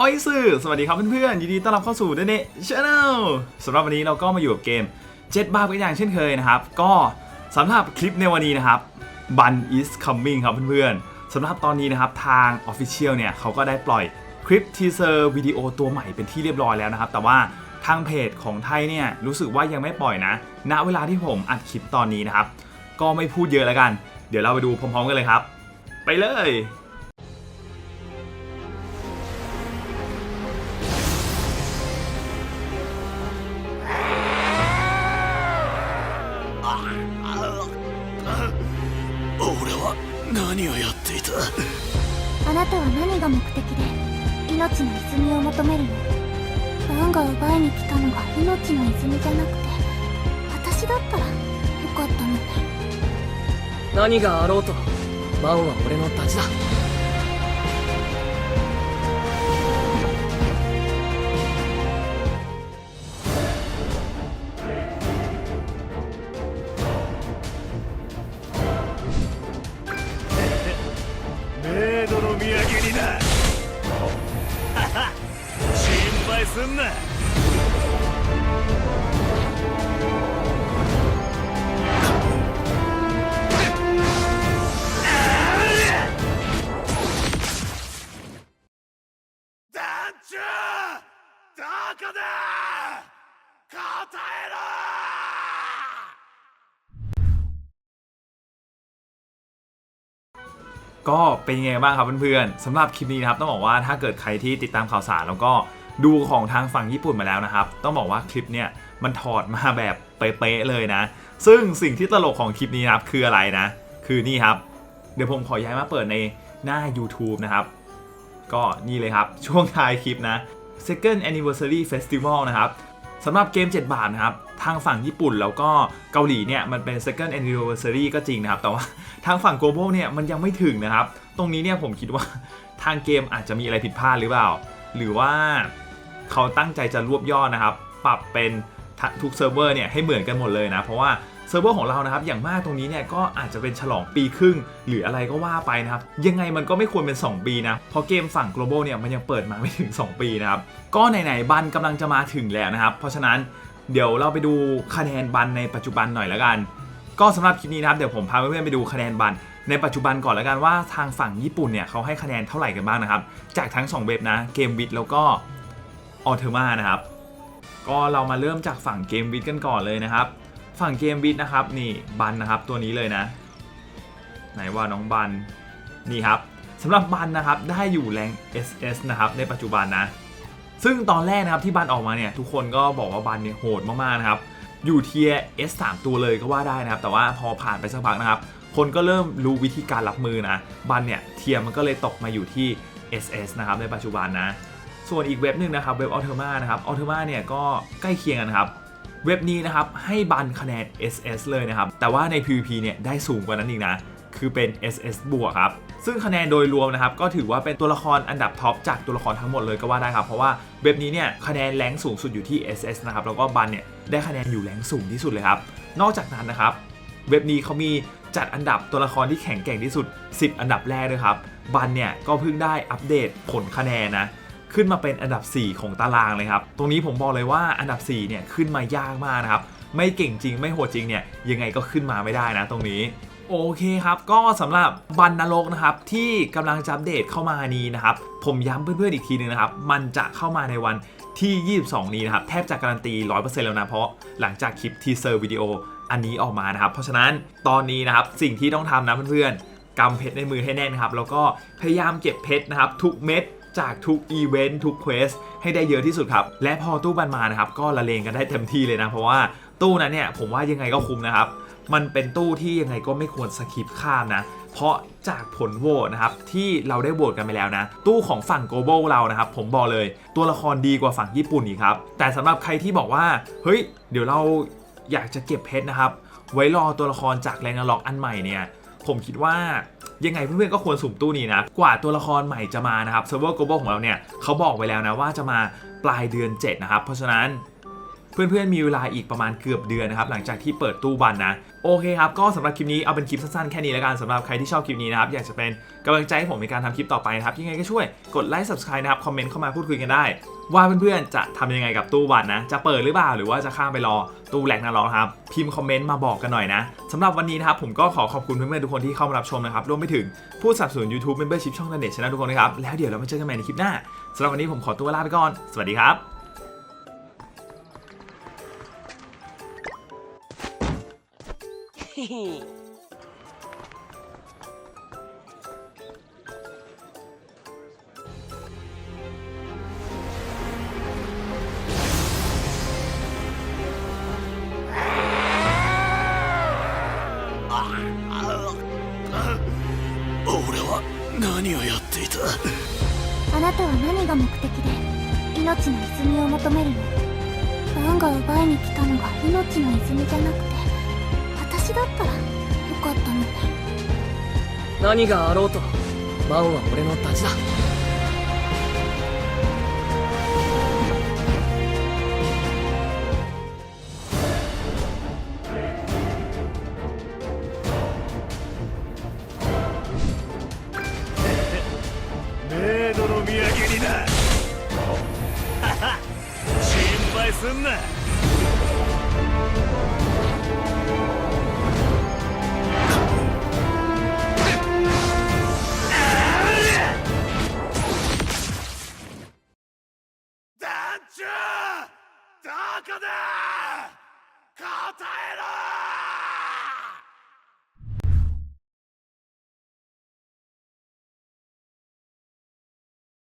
ออยสื่อสวัสดีครับเพื่อนๆยินดีต้อนรับเข้าสู่เดนเนชแนลสำหรับวันนี้เราก็มาอยู่กับเกมเจ็ดบาร์กันอย่างเช่นเคยนะครับ ก็สำหรับคลิปในวันนี้นะครับ Bun is coming ครับเพื่อนๆสำหรับตอนนี้นะครับทาง Official เนี่ยเขาก็ได้ปล่อยคลิปทีเซอร์วิดีโอตัวใหม่เป็นที่เรียบร้อยแล้วนะครับ แต่ว่าทางเพจของไทยเนี่ยรู้สึกว่ายังไม่ปล่อยนะ ณเวลาที่ผมอัดคลิปตอนนี้นะครับ ก็ไม่พูดเยอะแล้วกัน เดี๋ยวเราไปดูพร้อมๆกันเลยครับ ไปเลย 何をやっていた？あなたは何が目的で命の泉を求めるの？バンが奪いに来たのが命の泉じゃなくて私だったらよかったのに。何があろうとバンは俺のダチだ แน่ก็เป็นยังไงบ้างครับเพื่อนๆสำหรับคลิปนี้นะครับต้องบอกว่าถ้าเกิดใครที่ติดตามข่าวสารแล้วก็ ดูของทางฝั่งญี่ปุ่นมาแล้วนะครับ ต้องบอกว่าคลิปเนี่ยมันถอดมาแบบเป๊ะๆเลยนะ ซึ่งสิ่งที่ตลกของคลิปนี้นะครับคืออะไรนะ คือนี่ครับ เดี๋ยวผมขอย้ายมาเปิดในหน้า YouTube นะครับ ก็นี่เลยครับ ช่วงท้ายคลิปนะ Second Anniversary Festival นะครับสำหรับเกม 7 บาทนะครับ ทางฝั่งญี่ปุ่นแล้วก็เกาหลีเนี่ย มันเป็น Second Anniversary ก็จริงนะครับ แต่ว่าทางฝั่ง global เนี่ย มันยังไม่ถึงนะครับ ตรงนี้เนี่ยผมคิดว่าทางเกมอาจจะมีอะไรผิดพลาดหรือเปล่า หรือว่า เขาตั้งใจจะรวบยอดนะครับ ปรับเป็นทุกเซิร์ฟเวอร์เนี่ยให้เหมือนกันหมดเลยนะ เพราะว่าเซิร์ฟเวอร์ของเรานะครับ อย่างมากตรงนี้เนี่ยก็อาจจะเป็นฉลองปีครึ่ง หรืออะไรก็ว่าไปนะครับ ยังไงมันก็ไม่ควรเป็น 2 ปีนะ เพราะเกมฝั่ง global เนี่ยมันยังเปิดมาไม่ถึง 2 ปีนะครับ ก็ไหนๆบันกำลังจะมาถึงแล้วนะครับ เพราะฉะนั้นเดี๋ยวเราไปดูคะแนนบันในปัจจุบันหน่อยล้วกัน ก็สำหรับคลิปนี้นะครับเดี๋ยวผมพาเพื่อนๆไปดูคะแนนบันในปัจจุบันก่อนแล้วกันว่าทางฝั่งญี่ปุ่นเนี่ยเขาให้คะแนนเท่าไหร่กันบ้างนะครับ จากทั้ง 2 เว็บนะเกมวิดแล้วก็ ออเทอร์มานะครับ ก็เรามาเริ่มจากฝั่งเกมวิดกันก่อนเลยนะครับ ฝั่งเกมวิดนะครับนี่บันนะครับตัวนี้เลยนะ ไหนว่าน้องบันนี่ครับสำหรับบันนะครับได้อยู่แรง SS นะครับในปัจจุบันนะ ซึ่งตอนแรกนะครับที่บันออกมาเนี่ยทุกคนก็บอกว่าบันเนี่ยโหดมากๆนะครับอยู่เทีย S 3ตัวเลยก็ว่าได้นะครับ แต่ว่าพอผ่านไปสักพักนะครับ คนก็เริ่มรู้วิธีการรับมือนะ บันเนี่ยเทียมันก็เลยตกมาอยู่ที่ SS นะครับในปัจจุบันนะ ส่วนอีกเว็บหนึ่งนะครับเว็บ a l t e r m a นะครับ a l t e r m a เนี่ยก็ใกล้เคียงกันครับเว็บนี้นะครับให้บันคะแนน SS เลยนะครับ แต่ว่าใน PVP เนี่ยได้สูงกว่านั้นอีกนะ คือเป็น SS บวกครับ ซึ่งคะแนนโดยรวมนะครับ ก็ถือว่าเป็นตัวละครอันดับท็อปจากตัวละครทั้งหมดเลยก็ว่าได้ครับ เพราะว่าเว็บนี้เนี่ยคะแนนแรงสูงสุดอยู่ที่ SS นะครับ แล้วก็บันเนี่ยได้คะแนนอยู่แรงสูงที่สุดเลยครับ นอกจากนั้นนะครับ เว็บนี้เขามีจัดอันดับตัวละครที่แข็งแกร่งที่สุด 10 อันดับแรกด้วยครับ บันเนี่ยก็เพิ่งได้อัปเดตผลคะแนนนะ ขึ้นมาเป็นอันดับ 4 ของตารางเลยครับ ตรงนี้ผมบอกเลยว่าอันดับ 4 เนี่ยขึ้นมายากมากนะครับ ไม่เก่งจริงไม่โหดจริงเนี่ยยังไงก็ขึ้นมาไม่ได้นะตรงนี้โอเคครับ ก็สำหรับบันนรกนะครับ ที่กำลังจะอัปเดตเข้ามานี้นะครับ ผมย้ำเพื่อนๆอีกทีนึงนะครับ มันจะเข้ามาในวันที่ 22 นี้นะครับ แทบจะการันตี 100%แล้วนะ เพราะหลังจากคลิปทีเซอร์วิดีโออันนี้ออกมานะครับ เพราะฉะนั้นตอนนี้นะครับ สิ่งที่ต้องทำนะเพื่อนๆกำเพชรในมือให้แน่นครับ แล้วก็พยายามเก็บเพชรนะครับ ทุกเม็ด จากทุกอีเวนต์ทุกเควสให้ได้เยอะที่สุดครับ และพอตู้บันมานะครับ ก็ละเลงกันได้เต็มที่เลยนะ เพราะว่าตู้นั้นเนี่ยผมว่ายังไงก็คุ้มนะครับ มันเป็นตู้ที่ยังไงก็ไม่ควรสคิปข้ามนะ เพราะจากผลโหวตนะครับ ที่เราได้โหวตกันไปแล้วนะ ตู้ของฝั่ง global เรานะครับ ผมบอกเลยตัวละครดีกว่าฝั่งญี่ปุ่นอีกครับ แต่สำหรับใครที่บอกว่า เฮ้ย เดี๋ยวเราอยากจะเก็บเพชรนะครับ ไว้รอตัวละครจากแรงนาล็อกอันใหม่เนี่ยผมคิดว่า ยังไงเพื่อนๆก็ควรสุ่มตู้นี้นะ กว่าตัวละครใหม่จะมานะครับเซิร์ฟเวอร์ global ของเราเนี่ยเขาบอกไว้แล้วนะว่าจะมาปลายเดือน 7 นะครับ เพราะฉะนั้น เพื่อนๆมีเวลาอีกประมาณเกือบเดือนนะครับหลังจากที่เปิดตู้บันนะโอเคครับก็สำหรับคลิปนี้เอาเป็นคลิปสั้นๆแค่นี้แล้วกันสำหรับใครที่ชอบคลิปนี้นะครับอยากจะเป็นกำลังใจให้ผมในการทำคลิปต่อไปนะครับยังไงก็ช่วยกดไลค์ subscribe นะครับคอมเมนต์เข้ามาพูดคุยกันได้ ว่าเพื่อนๆจะทำยังไงกับตู้บันนะจะเปิดหรือเปล่าหรือว่าจะข้ามไปรอตู้แหลกนาล็อครับพิมพ์คอมเมนต์มาบอกกันหน่อยนะสำหรับวันนี้นะครับผมก็ขอขอบคุณเพื่อนๆทุกคนที่เข้ามารับชมนะครับรวมไปถึงผู้สนับสนุน YouTube Membership ช่อง Net Channel ทุกคนนะครับแล้วเดี๋ยวเรามาเจอกันใหม่ในคลิปหน้าสำหรับวันนี้ผมขอตัวลาไปก่อนสวัสดีครับ 俺は何をやっていた？あなたは何が目的で命の泉を求めるの？バンが奪いに来たのが命の泉じゃなくて？私だったらよかったのに。何があろうとバンは俺のダチだ。心配すんな。中どこで答えろ